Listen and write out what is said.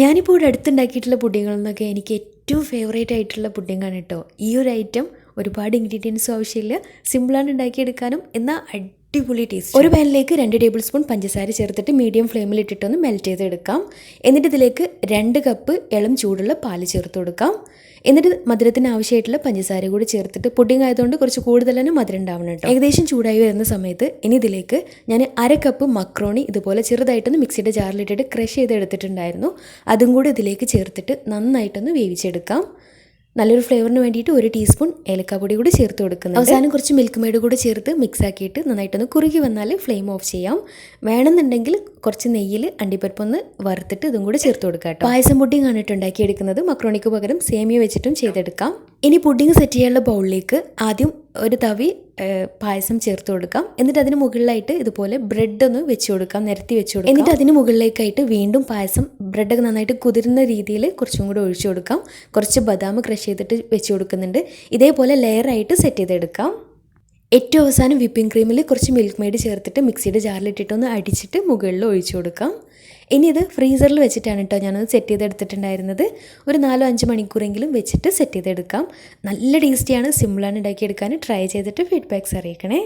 ഞാനിപ്പോൾ ഇവിടെ അടുത്തുണ്ടാക്കിയിട്ടുള്ള പുഡിങ്ങളിൽ നിന്നൊക്കെ എനിക്ക് ഏറ്റവും ഫേവറേറ്റ് ആയിട്ടുള്ള പുഡിങ്ങാണ് കേട്ടോ. ഈ ഒരു ഐറ്റം ഒരുപാട് ഇൻഗ്രീഡിയൻസും ആവശ്യമില്ല. സിമ്പിളാണ് ഉണ്ടാക്കിയെടുക്കാനും എന്നാൽ അടിപൊളി ടേസ്റ്റ് ഒരു പാനിലേക്ക് രണ്ട് ടേബിൾ സ്പൂൺ പഞ്ചസാര ചേർത്തിട്ട് മീഡിയം ഫ്ലെയിമിൽ ഇട്ടിട്ടൊന്ന് മെൽറ്റ് ചെയ്തെടുക്കാം. എന്നിട്ട് ഇതിലേക്ക് രണ്ട് കപ്പ് ഇളം ചൂടുള്ള പാൽ ചേർത്ത് കൊടുക്കാം. എന്നിട്ട് മധുരത്തിന് ആവശ്യമായിട്ടുള്ള പഞ്ചസാര കൂടി ചേർത്തിട്ട് പുഡിംഗ് ആയതുകൊണ്ട് കുറച്ച് കൂടുതൽ തന്നെ മധുരം ഉണ്ടാവണം കേട്ടോ. ഏകദേശം ചൂടായി വരുന്ന സമയത്ത് ഇനി ഇതിലേക്ക് ഞാൻ അര കപ്പ് മക്രോണി ഇതുപോലെ ചെറുതായിട്ടൊന്ന് മിക്സിയുടെ ജാറിലിട്ടിട്ട് ക്രഷ് ചെയ്ത് എടുത്തിട്ടുണ്ടായിരുന്നു അതും കൂടി ഇതിലേക്ക് ചേർത്തിട്ട് നന്നായിട്ടൊന്ന് വേവിച്ചെടുക്കാം. നല്ലൊരു ഫ്ലേവറിന് വേണ്ടിയിട്ട് ഒരു ടീസ്പൂൺ ഏലക്കാപ്പൊടി കൂടി ചേർത്ത് കൊടുക്കുന്നത് അവസാനം കുറച്ച് മിൽക്ക് മെയ്ഡ് കൂടി ചേർത്ത് മിക്സ് ആക്കിയിട്ട് നന്നായിട്ടൊന്ന് കുറുകി വന്നാൽ ഫ്ലെയിം ഓഫ് ചെയ്യാം. വേണമെന്നുണ്ടെങ്കിൽ കുറച്ച് നെയ്യിൽ അണ്ടിപ്പരിപ്പൊന്ന് വറുത്തിട്ട് ഇതും കൂടി ചേർത്ത് കൊടുക്കാം കേട്ടോ. പായസം പൊടിയും കാണിട്ട് കേട്ടോ ഉണ്ടാക്കിയെടുക്കുന്നത് മക്രോണിക്ക് പകരം സേമിയ വെച്ചിട്ടും ചെയ്തെടുക്കാം. ഇനി പുഡിങ് സെറ്റ് ചെയ്യാനുള്ള ബൗളിലേക്ക് ആദ്യം ഒരു തവി പായസം ചേർത്ത് കൊടുക്കാം. എന്നിട്ട് അതിന് മുകളിലായിട്ട് ഇതുപോലെ ബ്രെഡ് ഒന്ന് വെച്ച് കൊടുക്കാം നിരത്തി വെച്ച് കൊടുക്കാം. എന്നിട്ട് അതിന് മുകളിലേക്കായിട്ട് വീണ്ടും പായസം ബ്രെഡൊക്കെ നന്നായിട്ട് കുതിരുന്ന രീതിയിൽ കുറച്ചും കൂടി ഒഴിച്ചു കൊടുക്കാം. കുറച്ച് ബദാം ക്രഷ് ചെയ്തിട്ട് വെച്ച് കൊടുക്കുന്നുണ്ട്. ഇതേപോലെ ലെയറായിട്ട് സെറ്റ് ചെയ്തെടുക്കാം. ഏറ്റവും അവസാനം വിപ്പിംഗ് ക്രീമിൽ കുറച്ച് മിൽക്ക് മെയ്ഡ് ചേർത്തിട്ട് മിക്സിയുടെ ജാറിലിട്ടിട്ടൊന്ന് അടിച്ചിട്ട് മുകളിൽ ഒഴിച്ചു കൊടുക്കാം. ഇനി ഇത് ഫ്രീസറിൽ വെച്ചിട്ടാണ് കേട്ടോ ഞാനത് സെറ്റ് ചെയ്തെടുത്തിട്ടുണ്ടായിരുന്നത്. ഒരു നാലോ അഞ്ച് മണിക്കൂറെങ്കിലും വെച്ചിട്ട് സെറ്റ് ചെയ്തെടുക്കാം. നല്ല ടേസ്റ്റിയാണ് സിമ്പിളാണ് ഉണ്ടാക്കിയെടുക്കാൻ ട്രൈ ചെയ്തിട്ട് ഫീഡ്ബാക്ക്സ് അറിയിക്കണേ.